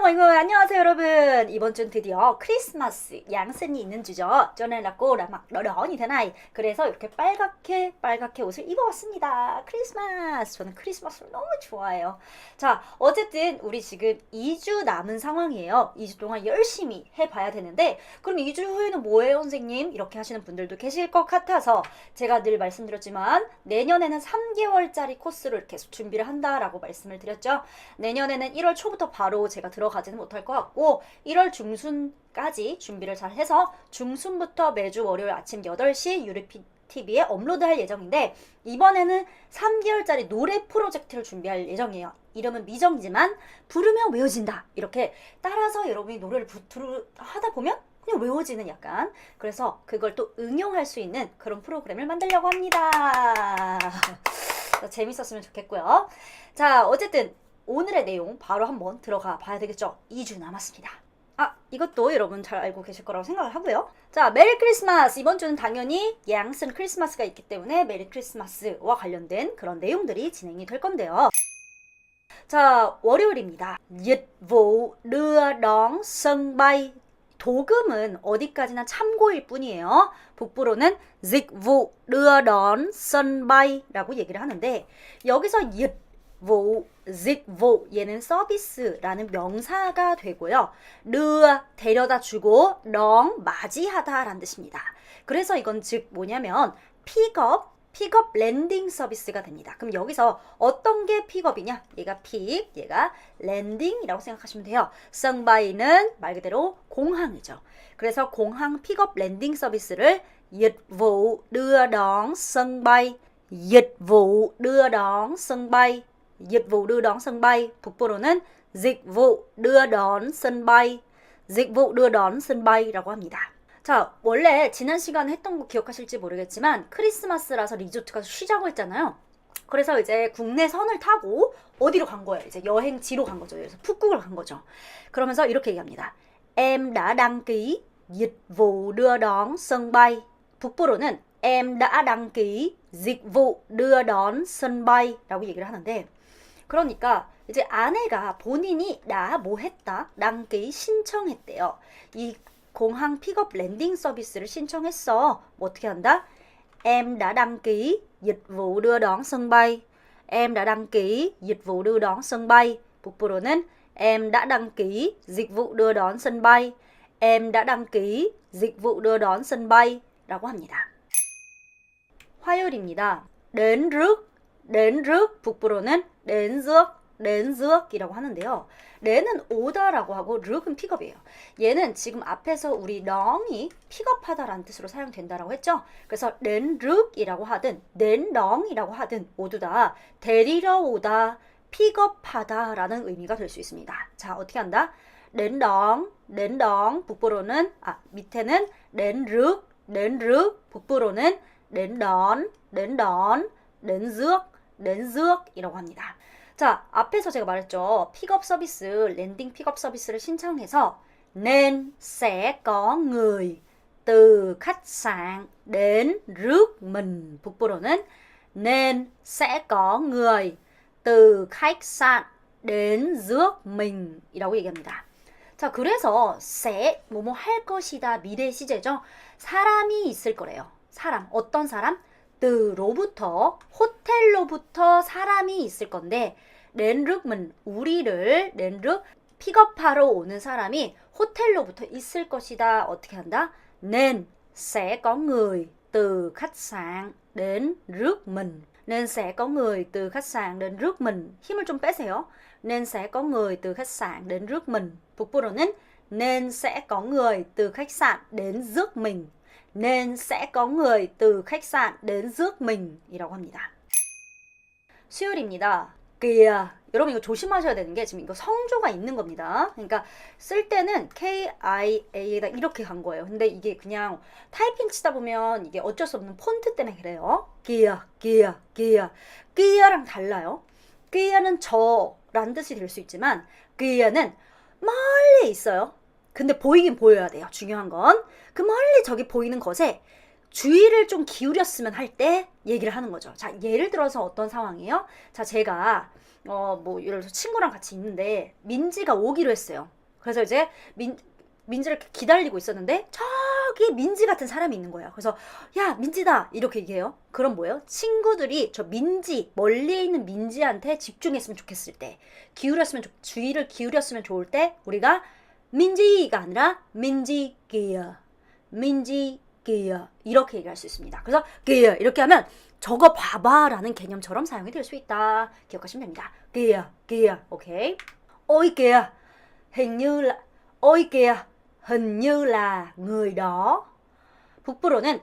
모이모 안녕하세요 여러분. 이번 주는 드디어 크리스마스 양sen이 있는 주죠. 저는 라꼬라 막 너런이 되나이. 그래서 이렇게 빨갛게 빨갛게 옷을 입어왔습니다. 크리스마스. 저는 크리스마스를 너무 좋아해요. 자 어쨌든 우리 지금 2주 남은 상황이에요. 2주 동안 열심히 해봐야 되는데 그럼 2주 후에는 뭐예요 선생님? 이렇게 하시는 분들도 계실 것 같아서 제가 늘 말씀드렸지만 내년에는 3개월짜리 코스를 계속 준비를 한다라고 말씀을 드렸죠. 내년에는 1월 초부터 바로 제가 들어 가지는 못할 것 같고 1월 중순까지 준비를 잘 해서 중순부터 매주 월요일 아침 8시 유리피 TV에 업로드할 예정인데 이번에는 3개월짜리 노래 프로젝트를 준비할 예정이에요. 이름은 미정이지만 부르면 외워진다. 이렇게 따라서 여러분이 노래를 부, 들, 하다 보면 그냥 외워지는 약간 그래서 그걸 또 응용할 수 있는 그런 프로그램을 만들려고 합니다. 재밌었으면 좋겠고요. 자, 어쨌든 오늘의 내용 바로 한번 들어가 봐야 되겠죠. 2주 남았습니다. 아, 이것도 여러분 잘 알고 계실 거라고 생각을 하고요. 자, 메리 크리스마스. 이번 주는 당연히 양슨 크리스마스가 있기 때문에 메리 크리스마스와 관련된 그런 내용들이 진행이 될 건데요. 자, 월요일입니다. đón sân bay. 도금은 어디까지나 참고일 뿐이에요. 북부로는 đón sân bay라고 얘기를 하는데 여기서 dịch vụ, dịch vụ 얘는 서비스라는 명사가 되고요. đưa 데려다 주고 đón 맞이하다라는 뜻입니다. 그래서 이건 즉 뭐냐면 픽업 픽업 랜딩 서비스가 됩니다. 그럼 여기서 어떤 게 픽업이냐? 얘가 픽, 얘가 랜딩이라고 생각하시면 돼요. sân 는말 그대로 공항이죠. 그래서 공항 픽업 랜딩 서비스를 dịch vụ đưa đón sân bay, dịch vụ đưa đón sân bay, dịch vụ đưa đón sân bay. 북부로는 dịch vụ đưa đón sân bay, dịch vụ đưa đón sân bay라고 합니다. 자, 원래 지난 시간에 했던 거 기억하실지 모르겠지만 크리스마스라서 리조트가 쉬자고 했잖아요. 그래서 이제 국내 선을 타고 어디로 간 거예요? 이제 여행지로 간 거죠. 그래서 푸꾸를 간 거죠. 그러면서 이렇게 얘기합니다. Em đã đăng ký dịch vụ đưa đón sân bay. 북부로는 em đã đăng ký dịch vụ đưa đón sân bay라고 얘기를 하는데 그러니까 이제 아내가 본인이 나 뭐 했다? 랑기 신청했대요. 이 공항 픽업 랜딩 서비스를 신청했어. 뭐 어떻게 한다? Em đã đăng ký dịch vụ đưa đón sân bay. Em đã đăng ký dịch vụ đưa đón sân bay. 북부로는 Em đã đăng ký dịch vụ đưa đón sân bay. Em đã đăng ký dịch vụ đưa đón sân bay 라고 합니다. Rước, đến rước 북부로는 đến rước, đến rước 이라고 하는데요. 내는 오다라고 하고 르은 픽업이에요. 얘는 지금 앞에서 우리 렁이 픽업하다라는 뜻으로 사용된다라고 했죠. 그래서 렌 르이라고 하든 낸 렁이라고 하든 모두 다 데리러 오다, 픽업하다라는 의미가 될 수 있습니다. 자, 어떻게 한다? 렌렁, 렌렁 북부로는 아, 밑에는 렌르, 렌르 북부로는 렌던, 렌던, 렌즈ước, 렌즈ước 이라고 합니다. 자, 앞에서 제가 말했죠. 픽업 서비스, 랜딩 픽업 서비스를 신청해서 nên sẽ có người từ khách sạn đến rước mình. 북부로는 nên sẽ có người từ khách sạn đến rước mình 이라고 얘기합니다. 자, 그래서 sẽ 뭐뭐 할 것이다 미래 시제죠. 사람이 있을 거래요. 사람, 어떤 사람? 드로부터 호텔로부터 사람이 있을 건데 렌룩은 우리를 렌룩 픽업하러 오는 사람이 호텔로부터 있을 것이다. 어떻게 한다? Nên sẽ có người từ khách sạn đến rước mình. Nên sẽ có người từ khách sạn đến rước mình. 힘을 좀 빼세요. Nên sẽ có người từ khách sạn đến rước mình. 북부로는 nên sẽ có người từ khách sạn đến rước mình. Nên sẽ có người từ khách sạn đến rước mình 이라고 합니다. 수요일입니다. 그야 여러분 이거 조심하셔야 되는 게 지금 이거 성조가 있는 겁니다. 그러니까 쓸 때는 K-I-A에다 이렇게 간 거예요. 근데 이게 그냥 타이핑 치다 보면 이게 어쩔 수 없는 폰트 때문에 그래요. 기야, 기야, 기야. 기야랑 달라요. 기야는 저란 뜻이 될 수 있지만 기야는 멀리 있어요. 근데 보이긴 보여야 돼요. 중요한 건. 그 멀리 저기 보이는 것에 주의를 좀 기울였으면 할 때 얘기를 하는 거죠. 자, 예를 들어서 어떤 상황이에요? 자, 제가 어 뭐 예를 들어서 친구랑 같이 있는데 민지가 오기로 했어요. 그래서 이제 민 민지를 기다리고 있었는데 저기 민지 같은 사람이 있는 거예요. 그래서 야 민지다 이렇게 얘기해요. 그럼 뭐예요? 친구들이 저 민지 멀리에 있는 민지한테 집중했으면 좋겠을 때 기울였으면 좋- 주의를 기울였으면 좋을 때 우리가 민지가 아니라 민지게요. 민지게요. 이렇게 얘기할 수 있습니다. 그래서 게요 이렇게 하면 저거 봐봐라는 개념처럼 사용이 될 수 있다. 기억하시면 됩니다. 게요, 게요, 오케이. ôi kìa, hình như là ôi người đó. 북부로는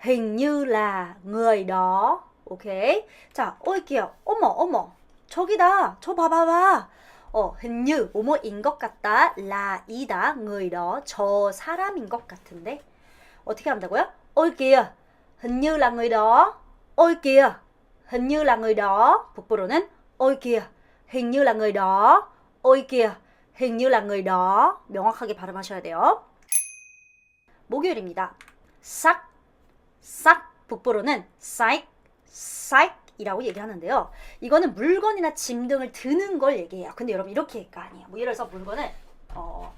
hình như là người đó. 오케이. 자, ôi kìa, 어머, 어머, 저기다, 저 봐봐 봐. 어, như 뭐뭐인 것 같다, là 이다, người đó, 저 사람인 것 같은데. 어떻게 한다고요? kìa, hình như là người đó. 북부로는 kìa, hình như là người đó. 명확하게 발음하셔야 돼요. 목요일입니다. 싹, 싹. 북부로는 사익, 사익 이라고 얘기하는데요. 이거는 물건이나 짐 등을 드는 걸 얘기해요. 근데 여러분 이렇게가 아니에요. 뭐 예를 들어서 물건을 어,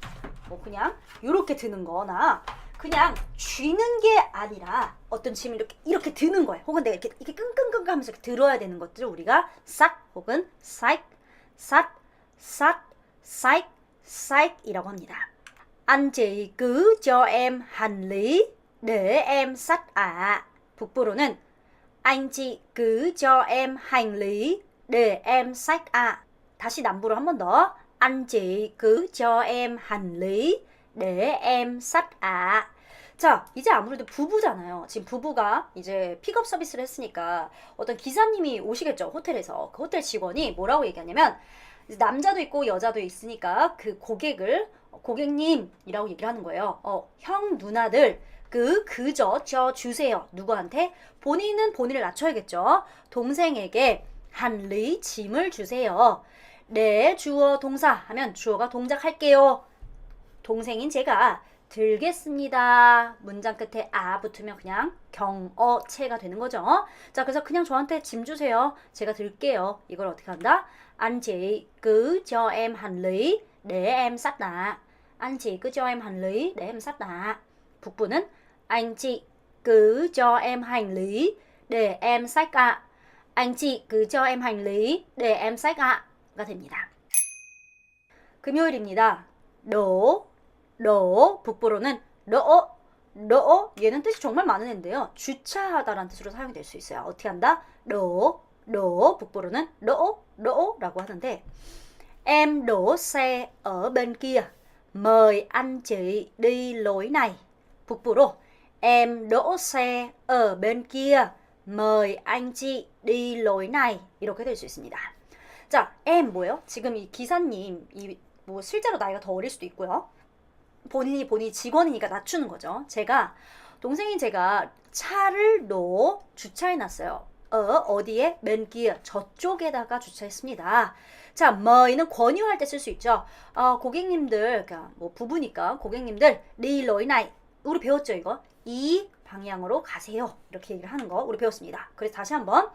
뭐 그냥 이렇게 드는 거나 그냥 쥐는 게 아니라 어떤 짐을 이렇게 이렇게 드는 거예요. 혹은 내가 이렇게 이렇게 끙끙끙 하면서 이렇게 들어야 되는 것들을 우리가 싹 혹은 사익, 삿, 삿, 사익, 사익이라고 합니다. Anh chị cứ cho em hành lý để em xách ạ. 북부로는 anh chị cứ cho em hành lý để em xách ạ. 다시 남부로 한 번 더. Anh chị cứ cho em hành lý để em xách ạ. 자, 이제 아무래도 부부잖아요. 지금 부부가 이제 픽업 서비스를 했으니까 어떤 기사님이 오시겠죠, 호텔에서. 그 호텔 직원이 뭐라고 얘기하냐면, 남자도 있고 여자도 있으니까 그 고객을 고객님이라고 얘기를 하는 거예요. 어, 형, 누나들, 그, 그저, 저 주세요. 누구한테? 본인은 본인을 낮춰야겠죠. 동생에게 한리 짐을 주세요. 네, 주어 동사 하면 주어가 동작할게요. 동생인 제가 들겠습니다. 문장 끝에 아 붙으면 그냥 경어체가 되는 거죠. 자, 그래서 그냥 저한테 짐 주세요. 제가 들게요. 이걸 어떻게 한다? Anh chị cứ cho em hành lý để em ạ. 북부는 anh chị cứ cho em hành lý để em xách ạ. Anh chị cứ cho em hành lý để em xách ạ.가 됩니다. 금요일입니다. 너, 너, 북부로는 너, 너, 얘는 뜻이 정말 많은 애인데요. 주차하다라는 뜻으로 사용이 될 수 있어요. 어떻게 한다? 너, 너, 북부로는 너, 너라고 하는데 Em đổ xe ở bên kia. Mời anh chị đi lối này. 북부로 Em đổ xe ở bên kia. Mời anh chị đi lối này. 이렇게 될 수 있습니다. 자, em 뭐예요? 지금 이 기사님, 이 뭐 실제로 나이가 더 어릴 수도 있고요. 본인이 본인이 직원이니까 낮추는 거죠. 제가 동생이 제가 차를 넣어 주차해 놨어요. 어, 어디에? 맨기어 저쪽에다가 주차했습니다. 자, 뭐이는 권유할 때 쓸 수 있죠. 어, 고객님들, 그러니까 뭐 부부니까 고객님들 리로이나이 우리 배웠죠 이거? 이 방향으로 가세요. 이렇게 얘기를 하는 거 우리 배웠습니다. 그래서 다시 한번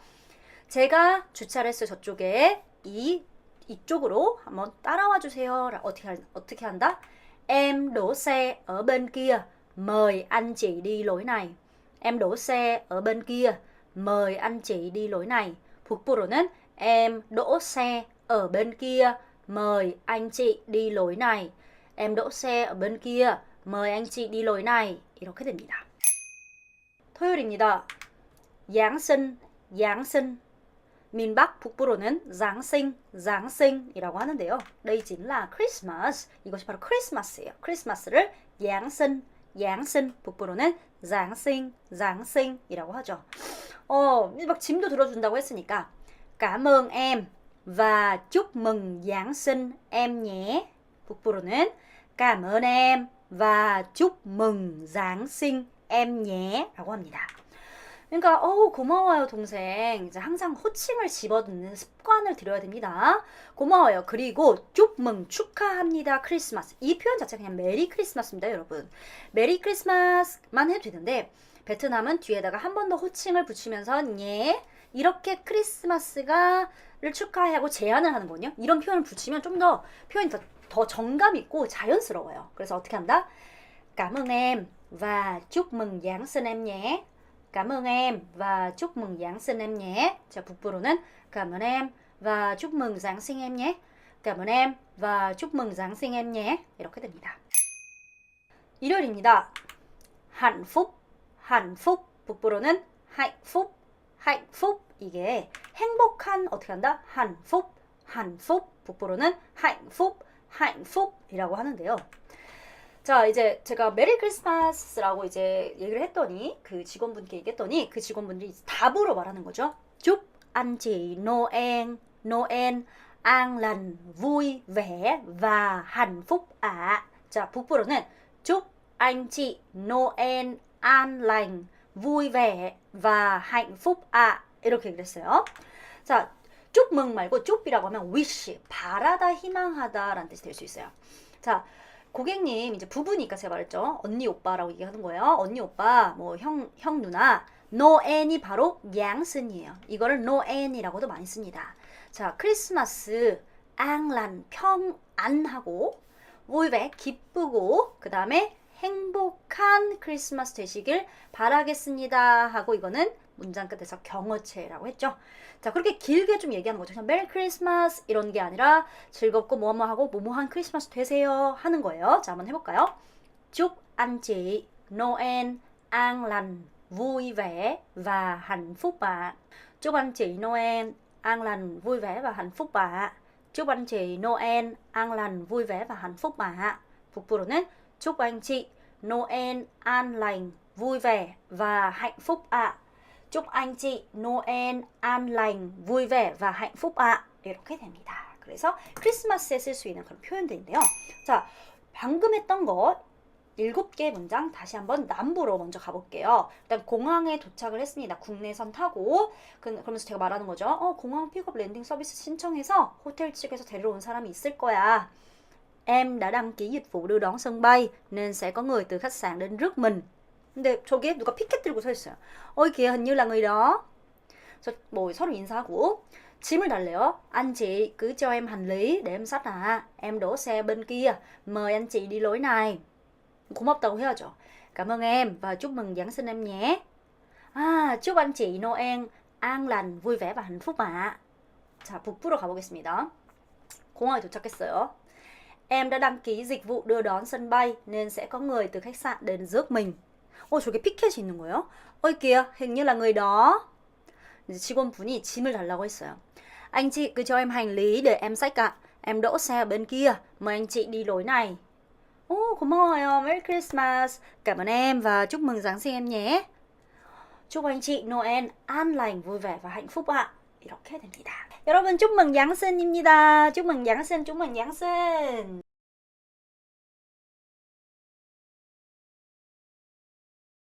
제가 주차를 했어요 저쪽에 이 이쪽으로 한번 따라와 주세요. 어떻게 할- 어떻게 한다? Em đổ xe ở bên kia. Mời anh chị đi lối này. Em đổ xe ở bên kia. Mời anh chị đi lối này. 북부로는 em đỗ xe ở bên kia. Mời anh chị đi lối này. Em đỗ xe ở bên kia. Mời anh chị đi lối này. 이렇게 됩니다. 토요일입니다. 양신. miền Bắc 북부로는 장생, 장생이라고 하는데요. là Christmas. 이것이 바로 크리스마스예요. 크리스마스를 양신, 양신 북부로는 장생, 장생이라고 하죠. 어, 막 짐도 들어준다고 했으니까 cảm và chúc mừng Giáng sinh em nhé. 북부로는 cảm và chúc mừng Giáng em nhé라고 합니다. 그러니까 어우 고마워요 동생. 이제 항상 호칭을 집어넣는 습관을 들여야 됩니다. 고마워요. 그리고 쪽멍 축하합니다 크리스마스. 이 표현 자체가 그냥 메리 크리스마스입니다 여러분. 메리 크리스마스만 해도 되는데 베트남은 뒤에다가 한 번 더 호칭을 붙이면서 예 이렇게 크리스마스가를 축하하고 제안을 하는 거거든요. 이런 표현을 붙이면 좀 더 표현이 더, 더 정감 있고 자연스러워요. 그래서 어떻게 한다? Cảm ơn em và chúc mừng Giáng sinh em nhé. Cảm ơn em và chúc mừng Giáng sinh em nhé. 자, 북부로는 cảm ơn em và chúc mừng Giáng sinh em nhé. cảm ơn em và chúc mừng Giáng sinh em nhé. 이렇게 됩니다. 일요일입니다. hạnh phúc. 북부로는 hạnh phúc. 이게 한 어떻게 한다? hạnh phúc. 북부로는 hạnh phúc, hạnh phúc 이라고 하는데요. 자, 이제 제가 메리 크리스마스라고 이제 얘기를 했더니 그 직원분께 얘기했더니 그 직원분들이 답으로 말하는 거죠. chị Noel, Noel an lành, vui vẻ và hạnh phúc ạ. 자, 북부로는 chúc anh chị Noel an vui vẻ và hạnh phúc ạ. 이렇게 그랬어요. 자, mừng 말고 chup이라고 하면 wish, 바라다, 희망하다라는 뜻이 될 수 있어요. 자, 고객님 이제 부부니까 제가 말했죠. 언니 오빠라고 얘기하는 거예요. 언니 오빠, 뭐 형 형 누나. 노엔이 바로 양슨이에요. 이거를 노엔이라고도 많이 씁니다. 자, 크리스마스 앙란 평안하고 vui 기쁘고 그 다음에 행복한 크리스마스 되시길 바라겠습니다 하고 이거는 문장 끝에서 경어체라고 했죠. 자 그렇게 길게 좀 얘기하는 거죠. 그냥 메리 크리스마스 이런 게 아니라 즐겁고 뭐뭐하고 뭐뭐한 크리스마스 되세요 하는 거예요. 자 한번 해볼까요? Chúc anh chị Noel an lành, vui vẻ và hạnh phúc ạ. Chúc anh chị Noel an lành, vui vẻ và hạnh phúc ạ. Chúc anh chị Noel an lành, vui vẻ và hạnh phúc ạ. 북부로는 chúc anh chị Noel an lành, vui vẻ và hạnh phúc ạ. Chúc anh chị Noel an lành, vui vẻ và hạnh phúc ạ. 이렇게 됩니다. 그래서 크리스마스에 쓸 수 있는 그런 표현들인데요. 자, 방금 했던 거 일곱 개 문장 다시 한번 남부로 먼저 가볼게요. 일단 공항에 도착을 했습니다. 국내선 타고 그- 그러면서 제가 말하는 거죠. 어, 공항 픽업 랜딩 서비스 신청해서 호텔 측에서 데리러 온 사람이 있을 거야. Em đã đăng ký dịch vụ đưa đón sân bay nên sẽ có người từ khách sạn đến rước mình. 근데 저기에 누가 피켓 들고 서 있어요. 어, 걔 hình như là người đó. 그래서 뭐 서로 인사하고 짐을 달래요. Anh chị cứ cho em hành lý để em xách à. Em đổ xe bên kia. Mời anh chị đi lối này. 고맙다고 해야죠. Cảm ơn em và chúc mừng Giáng sinh em nhé. 아, chúc anh chị Noel an lành, vui vẻ và hạnh phúc ạ. 자, 북부로 가보겠습니다. 공항에 도착했어요. Em đã đăng ký dịch vụ đưa đón sân bay nên sẽ có người từ khách sạn đến rước mình. 어, 저게 피켓이 있는 거예요? 어, kìa, hình như là người đó. 이제 직원분이 짐을 달라고 했어요. Anh chị cứ cho em hành lý để em xách ạ. Em đỗ xe ở bên kia. Mời anh chị đi lối này. 오, 고마워요. Merry Christmas. Cảm ơn em và chúc mừng Giáng sinh em nhé. chúc anh chị Noel an lành, vui vẻ và hạnh phúc ạ. 이렇게 됩니다. 여러분, chúc mừng Giáng sinh 입니다. chúc mừng Giáng sinh, chúc mừng Giáng sinh.